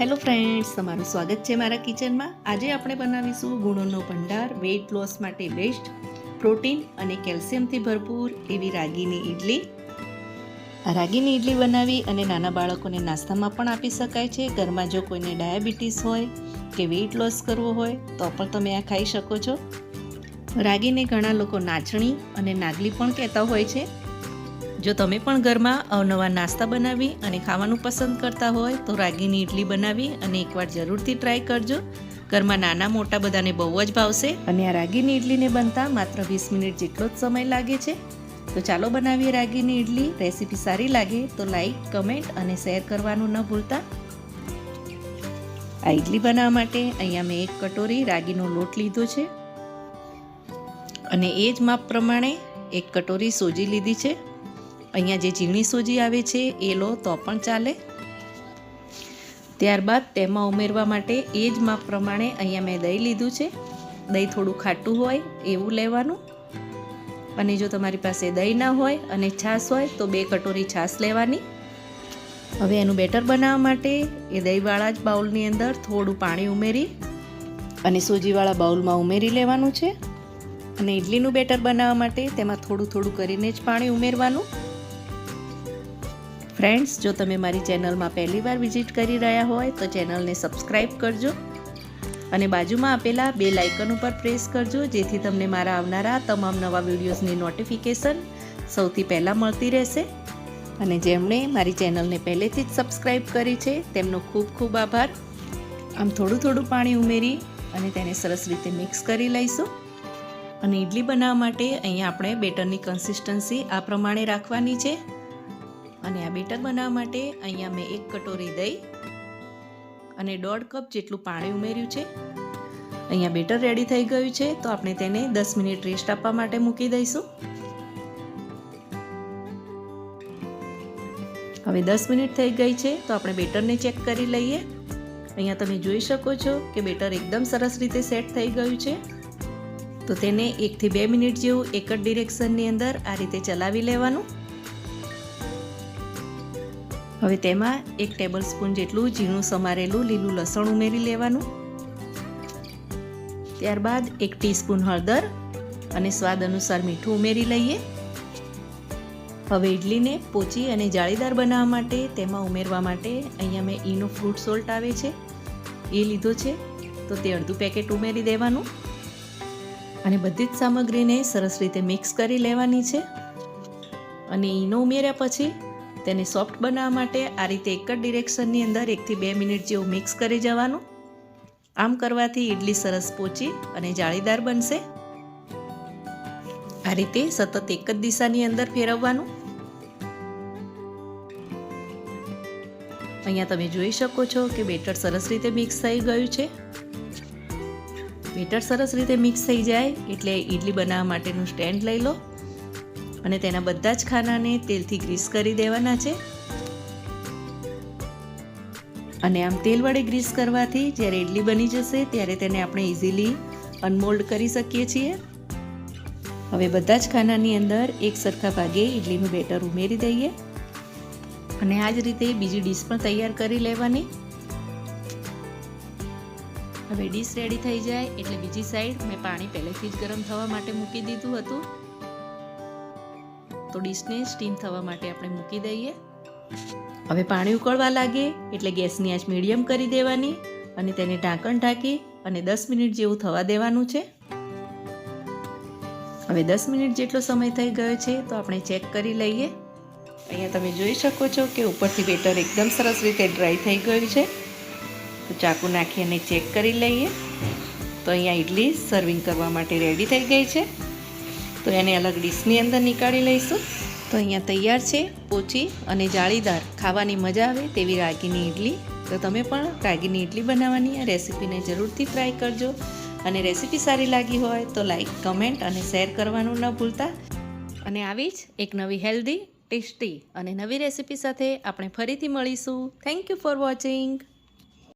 Hello friends, તમારું સ્વાગત છે મારા કિચનમાં. આજે આપણે બનાવીશું ગુણોનો ભંડાર વેઇટ લોસ માટે બેસ્ટ પ્રોટીન અને કેલ્શિયમથી ભરપૂર એવી રાગીની ઇડલી રાગીની ઇડલી બનાવી અને નાના બાળકોને નાસ્તામાં પણ આપી શકાય છે. ઘરમાં જો કોઈને ડાયાબિટીસ હોય કે વેઇટ લોસ કરવો હોય, તો પણ તમે આ ખાઈ શકો છો. રાગીને ઘણા લોકો નાચણી અને નાગલી પણ કહેતા હોય છે. જો તમે પણ ઘરમાં અવનવા નાસ્તા બનાવી અને ખાવાનું પસંદ કરતા હોય તો રાગીની ઇડલી બનાવી અને એકવાર જરૂરથી ટ્રાય કરજો. ઘરમાં નાના મોટા બધાને બહુ જ ભાવશે. અને આ રાગીની ઇડલીને બનતા માત્ર વીસ મિનિટ જેટલો જ સમય લાગે છે. તો ચાલો બનાવીએ રાગીની ઇડલી રેસીપી સારી લાગે તો લાઈક, કમેન્ટ અને શેર કરવાનું ન ભૂલતા. આ ઇડલી બનાવવા માટે અહીંયા મેં એક કટોરી રાગીનો લોટ લીધો છે. અને એ જ માપ પ્રમાણે એક કટોરી સોજી લીધી છે. અહીંયા જે ઝીણી સોજી આવે છે, એ લો, તો પણ ચાલે. ત્યારબાદ તેમાં ઉમેરવા માટે એ જ માપ પ્રમાણે અહીંયા મેં દહીં લીધું છે. દહીં થોડું ખાટું હોય એવું લેવાનું. અને જો તમારી પાસે દહીં ના હોય અને છાશ હોય, તો બે કટોરી છાશ લેવાની. હવે એનું બેટર બનાવવા માટે એ દહીંવાળા જ બાઉલની અંદર થોડું પાણી ઉમેરી અને સોજીવાળા બાઉલમાં ઉમેરી લેવાનું છે. અને ઇડલીનું બેટર બનાવવા માટે તેમાં થોડું થોડું કરીને જ પાણી ઉમેરવાનું. ફ્રેન્ડ્સ જો તમે મારી ચેનલમાં પહેલીવાર વિઝિટ કરી રહ્યા હોય, તો ચેનલને સબસ્ક્રાઈબ કરજો અને બાજુમાં આપેલા બે લાઇકન ઉપર પ્રેસ કરજો, જેથી તમને મારા આવનારા તમામ નવા વિડીયોઝની નોટિફિકેશન સૌથી પહેલાં મળતી રહેશે. અને જેમણે મારી ચેનલને પહેલેથી જ સબસ્ક્રાઈબ કરી છે, તેમનો ખૂબ ખૂબ આભાર. આમ થોડું થોડું પાણી ઉમેરી અને તેને સરસ રીતે મિક્સ કરી લઈશું. અને ઇડલી બનાવવા માટે અહીંયા આપણે બેટરની કન્સિસ્ટન્સી આ પ્રમાણે રાખવાની છે. અને આ બેટર બનાવવા માટે અહીંયા મેં એક કટોરી દહીં અને દોઢ કપ જેટલું પાણી ઉમેર્યું છે. અહીંયા બેટર રેડી થઈ ગયું છે, તો આપણે તેને દસ મિનિટ રેસ્ટ આપવા માટે મૂકી દઈશું. હવે દસ મિનિટ થઈ ગઈ છે, તો આપણે બેટરને ચેક કરી લઈએ. અહીંયા તમે જોઈ શકો છો કે બેટર એકદમ સરસ રીતે સેટ થઈ ગયું છે. તો તેને એકથી બે મિનિટ જેવું એક જ ડિરેક્શનની અંદર આ રીતે ચલાવી લેવાનું. હવે તેમાં એક ટેબલ સ્પૂન જેટલું ઝીણું સમારેલું લીલું લસણ ઉમેરી લેવાનું. ત્યારબાદ એક ટીસ્પૂન હળદર અને સ્વાદ અનુસાર મીઠું ઉમેરી લઈએ. હવે ઇડલીને પોચી અને જાળીદાર બનાવવા માટે, તેમાં ઉમેરવા માટે અહીંયા મેં ઈનો ફ્રૂટ સોલ્ટ આવે છે. એ લીધો છે, તો તે અડધું પેકેટ ઉમેરી દેવાનું. અને બધી જ સામગ્રીને સરસ રીતે મિક્સ કરી લેવાની છે. અને ઈનો ઉમેર્યા પછી તેને સોફ્ટ બનાવવા માટે આ રીતે એક જ ડિરેક્શનની અંદર એકથી બે મિનિટ જેવું મિક્સ કરી જવાનું. આમ કરવાથી ઇડલી સરસ પોચી અને જાળીદાર બનશે. આ રીતે સતત એક જ દિશાની અંદર ફેરવવાનું. અહીંયા તમે જોઈ શકો છો કે બેટર સરસ રીતે મિક્સ થઈ ગયું છે. બેટર સરસ રીતે મિક્સ થઈ જાય એટલે ઇડલી બનાવવા માટેનું સ્ટેન્ડ લઈ લો. અને તેના બધા જ ખાનાને તેલથી ગ્રીસ કરી દેવાના છે. અને આમ તેલ વડે ગ્રીસ કરવાથી જ્યારે ઇડલી બની જશે ત્યારે તેને આપણે ઇઝીલી અનમોલ્ડ કરી શકીએ છીએ. હવે બધા જ ખાનાની અંદર એક સરખા ભાગે ઇડલીનું બેટર ઉમેરી દઈએ. અને આ જ રીતે બીજી ડીશ પણ તૈયાર કરી લેવાની. હવે ડીશ રેડી થઈ જાય એટલે બીજી સાઈડ મેં પાણી પહેલેથી જ ગરમ થવા માટે મૂકી દીધું હતું. તો ડીશને સ્ટીમ થવા માટે આપણે મૂકી દઈએ. હવે પાણી ઉકળવા લાગે એટલે ગેસની આંચ મીડિયમ કરી દેવાની અને તેને ઢાંકણ ઢાંકી અને દસ મિનિટ જેવું થવા દેવાનું છે. હવે દસ મિનિટ જેટલો સમય થઈ ગયો છે તો આપણે ચેક કરી લઈએ. અહીંયા તમે જોઈ શકો છો કે ઉપરથી બેટર એકદમ સરસ રીતે ડ્રાય થઈ ગયું છે. તો ચાકુ નાખી અને ચેક કરી લઈએ. તો અહીંયા ઇડલી સર્વિંગ કરવા માટે રેડી થઈ ગઈ છે. તો એને અલગ ડીશની અંદર નીકાળી લઈશું. તો અહીંયા તૈયાર છે પોચી અને જાળીદાર. ખાવાની મજા આવે તેવી રાગીની ઇડલી તો તમે પણ રાગીની ઇડલી બનાવવાની આ રેસીપીને જરૂરથી ટ્રાય કરજો. અને રેસીપી સારી લાગી હોય તો લાઈક, કમેન્ટ અને શેર કરવાનું ન ભૂલતા. અને આવી જ એક નવી હેલ્ધી, ટેસ્ટી અને નવી રેસીપી સાથે આપણે ફરીથી મળીશું. Thank you for watching.